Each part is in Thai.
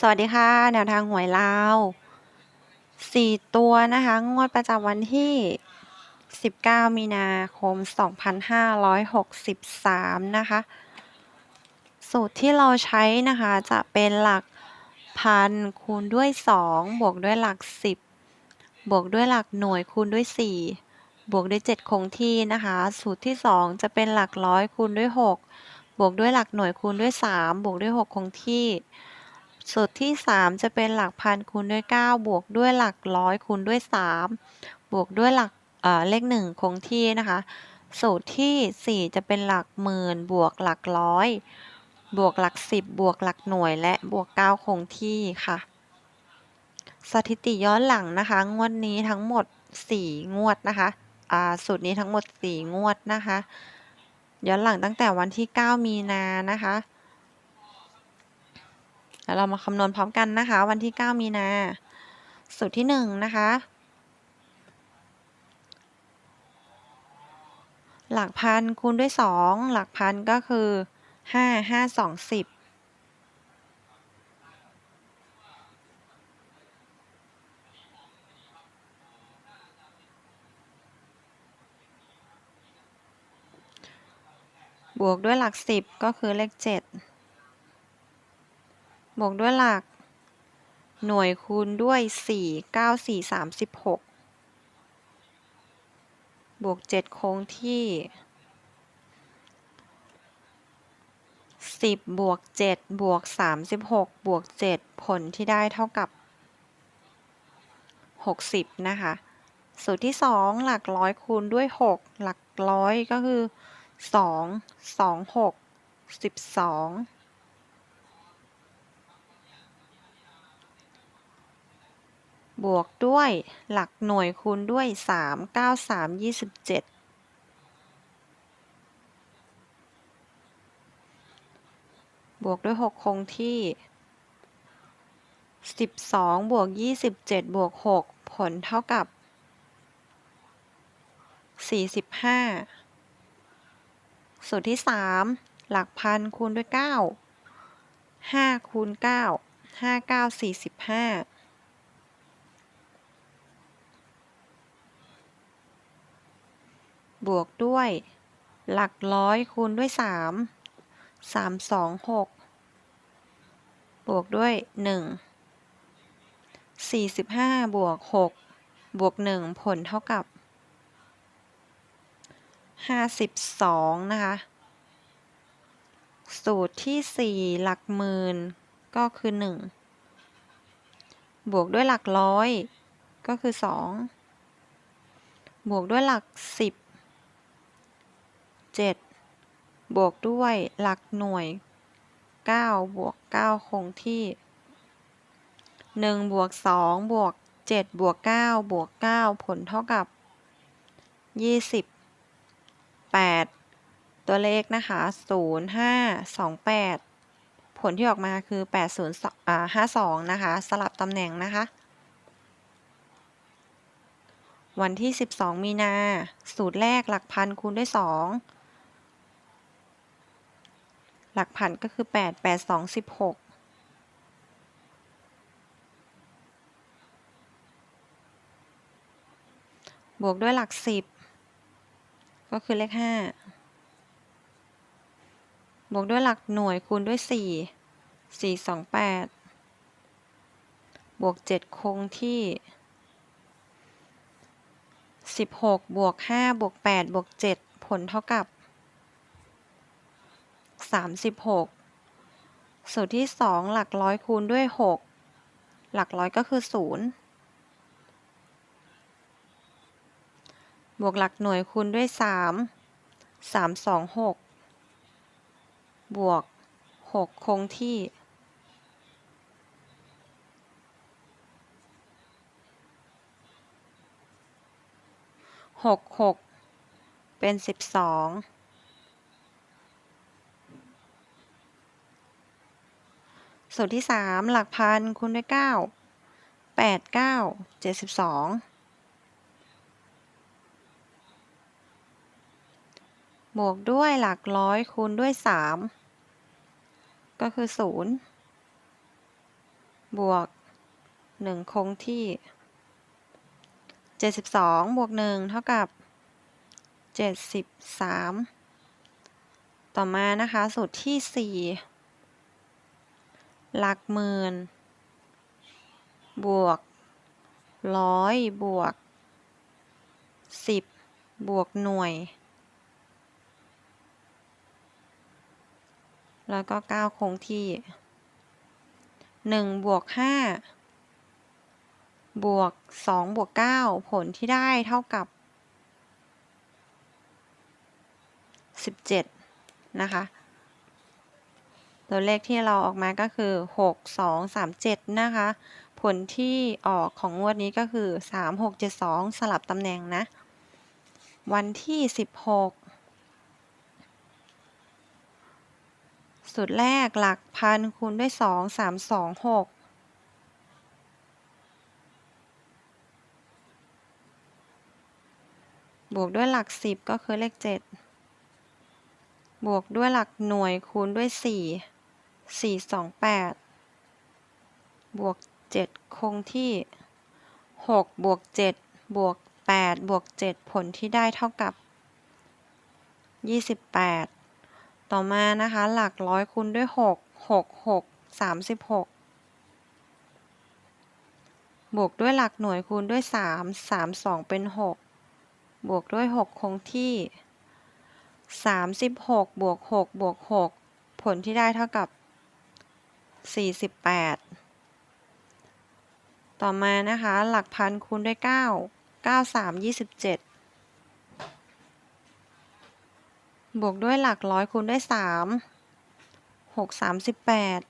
สวัสดีค่ะ แนวทางหวยลาว4ตัวนะคะ งวดประจำวันที่ 19 มีนาคม 2563 นะคะ สูตรที่เราใช้นะคะจะเป็นหลักพันคูณด้วย 2 บวกด้วยหลัก 10 บวกด้วยหลักหน่วยคูณด้วย 4 บวกด้วย 7 คงที่นะคะ สูตรที่ 2 จะเป็นหลักร้อยคูณด้วย 6 บวกด้วยหลักหน่วยคูณด้วย 3 บวกด้วย 6 คงที่ สูตรที่ 3 จะเป็นหลักพันคูณด้วย 9 บวกด้วยหลักร้อยคูณด้วย 3 บวกด้วยหลักเเลข 1 คงที่นะคะ สูตรที่ 4 จะเป็นหลักหมื่นบวกหลักร้อย บวกหลัก 10 บวกหลักหน่วย และบวก 9 คงที่ค่ะ สถิติย้อนหลังนะคะ งวดนี้ทั้งหมด 4 งวดนะคะสูตรนี้ทั้งหมด 4 งวดนะคะ ย้อนหลังตั้งแต่วันที่ 9 มีนานะคะ แล้วเรามาคำนวณพร้อมกันนะคะ วันที่ 9 มีนา สูตรที่ 1 นะคะ หลักพันคูณด้วย 2 หลักพันก็คือ 5 5 2 10บวกด้วยหลัก 10 ก็คือเลข 7 บวกด้วยหลัก หน่วยคูณด้วย 4 9 4 36 บวก7คงที่ 10 บวก 7 บวก 36 บวก 7 ผลที่ได้เท่ากับ 60 นะคะ สูตรที่ 2 หลักร้อยคูณด้วย 6 หลักร้อยก็คือ 2 2 6 12 บวกด้วยหลักหน่วยคูณด้วย 3 9 3 27 บวกด้วย 6 คงที่ 12 บวก 27 บวก 6 ผลเท่ากับ 45 สูตรที่ 3 หลักพันคูณด้วย 9 5 คูณ 9 5 9 45 บวกด้วย หลักร้อยคูณด้วย 3 3 2 6 บวกด้วย 1 45 บวก 6 บวก 1 ผลเท่ากับ 52 นะคะ สูตรที่ 4 หลักหมื่นก็คือ 1 บวกด้วยหลักร้อยก็คือ 2 บวกด้วยหลัก 10 7 บวกด้วยหลักหน่วย 9 บวก 9 คงที่ 1 บวก 2 บวก 7 บวก 9 บวก 9 ผลเท่ากับ28ตัวเลขนะคะ 0 5 2 8 ผลที่ออกมาคือ 80อ่า52 นะคะ สลับตำแหน่งนะคะวันที่ 12 มีนา สูตรแรกหลักพันคูณด้วย2 หลักพันก็คือ 8 8 2 16 บวกด้วยหลัก 10 ก็คือเลข 5 บวกด้วยหลักหน่วยคูณด้วย 4 4 2 8 บวก 7 คงที่ 16 บวก 5 บวก 8 บวก 7 ผลเท่ากับ 36 สูตรที่ 2 หลักร้อยคูณด้วย 6 หลักร้อยก็คือ 0 บวกหลักหน่วยคูณด้วย 3 3 2 6 บวก 6 คงที่ 6 6 เป็น 12 สูตรที่ 3 หลักพันคูณด้วย 9 8 9 72 บวกด้วยหลักร้อยคูณด้วย 3 ก็คือ 0 บวก 1 คงที่ 72 บวก 1 เท่ากับ 73 ต่อมานะคะ สูตรที่ 4 หลักหมื่น บวกร้อยบวก10บวกหน่วย แล้วก็9คงที่1บวก5บวก2บวก9ผลที่ได้เท่ากับ17นะคะ ตัวเลขที่เราออกมาก็คือ 6 2 3 7 นะคะ ผลที่ออกของงวดนี้ก็คือ 3 6 7 2 สลับตำแหน่งนะ วันที่ 16สูตรแรกหลักพันคูณด้วย 2 3 2 6บวกด้วยหลัก 10 ก็คือเลข 7 บวกด้วยหลักหน่วยคูณด้วย 4 4 2 8บวก7คงที่6บวก7บวก8บวก7ผลที่ได้เท่ากับ28ต่อมานะคะหลักร้อยคูณด้วย6 6 6 36บวกด้วยหลักหน่วยคูณด้วย3 3 2เป็น6บวกด้วย6คงที่36บวก6บวก6ผลที่ได้เท่ากับ 48 ต่อมานะคะ หลักพันคูณด้วย 9 9 3 27 บวกด้วยหลักร้อยคูณด้วย 3 6 38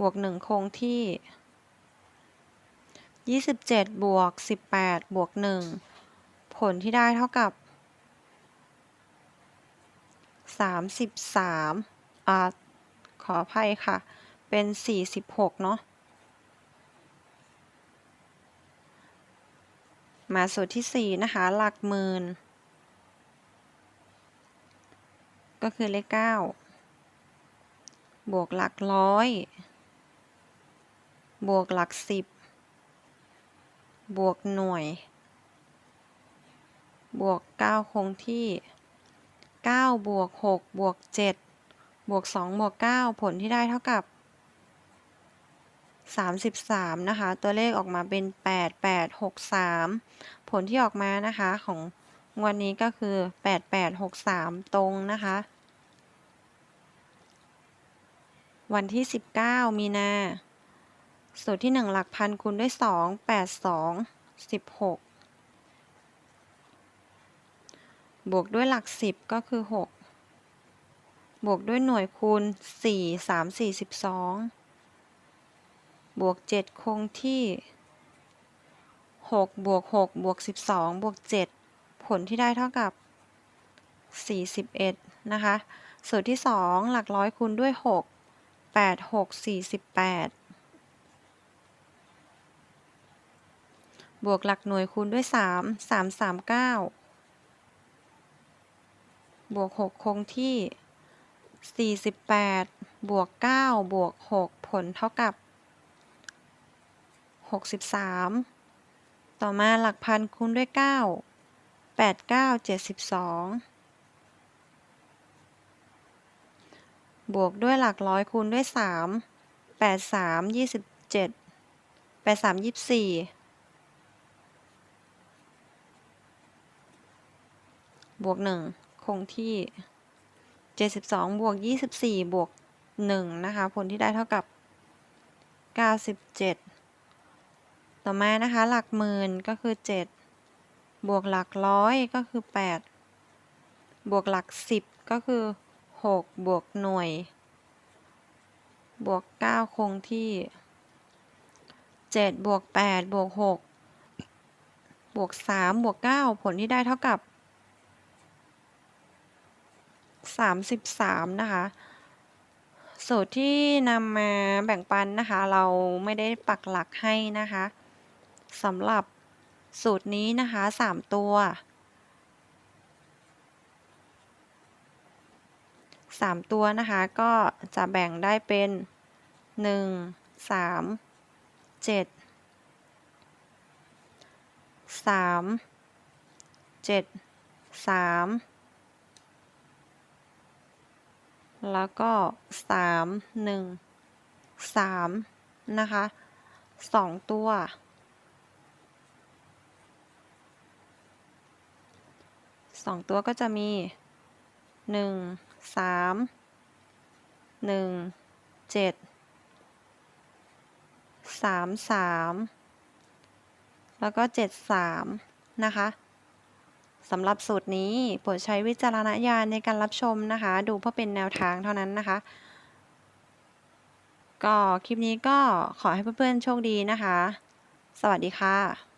บวก 1 คงที่ 27 บวก 18 บวก 1 ผลที่ได้เท่ากับ 33อ่า ขออภัยค่ะ เป็น 46 เนาะ มาสูตรที่ 4 นะคะ หลักหมื่น ก็คือเลข 9 บวกหลักร้อย บวกหลัก 10 บวกหน่วย บวก 9 คงที่ 9 บวก 6 บวก 7 บวก 2 บวก 9 ผลที่ได้เท่ากับ 33 นะคะ ตัวเลขออกมาเป็น 8 8 6 3 ผลที่ออกมานะคะของวันนี้ก็คือ 8 8 6 3 ตรงนะคะ วันที่ 19 มีนาสูตรที่ 1 หลักพันคูณด้วย 2 8 2 16 บวกด้วยหลัก 10 ก็คือ 6 บวกด้วยหน่วยคูณ 4 3 42 บวก 7 คงที่ 6 บวก 6 บวก 12 บวก 7 ผลที่ได้เท่ากับ 41 นะคะ สูตรที่ 2 หลักร้อยคูณด้วย 6 8 6 48 บวกหลักหน่วยคูณด้วย 3 3 3 9 บวก 6 คงที่ 48 บวก 9 บวก 6 ผลเท่ากับ 63 ต่อมาหลักพันคูณด้วย 9 8 9 72 บวกด้วยหลักร้อยคูณด้วย 3 8 3 27 8 3 24 บวก 1 คงที่ 72บวก24บวก1นะคะ ผลที่ได้เท่ากับ 97 ต่อมานะคะ หลักหมื่นก็คือ 7 บวกหลักร้อยก็คือ 8 บวกหลัก 10 ก็คือ 6 บวกหน่วย บวก 9 คงที่ 7 บวก 8 บวก 6 บวก 3 บวก 9 ผลที่ได้เท่ากับ 33 นะคะ สูตรที่นำมาแบ่งปันนะคะ เราไม่ได้ปักหลักให้นะคะสำหรับสูตรนี้นะคะ 3 ตัว 3 ตัวนะคะ ก็จะแบ่งได้เป็น 1 3 7 3 7 3 แล้วก็สามหนึ่งสามนะคะสองตัวสองตัวก็จะมีหนึ่งสามหนึ่งเจ็ดสามสามแล้วก็เจ็ดสามนะคะ สำหรับสูตรนี้โปรดใช้วิจารณญาณในการรับชมนะคะ ดูเพื่อเป็นแนวทางเท่านั้นนะคะ ก็คลิปนี้ก็ขอให้เพื่อนๆโชคดีนะคะ สวัสดีค่ะ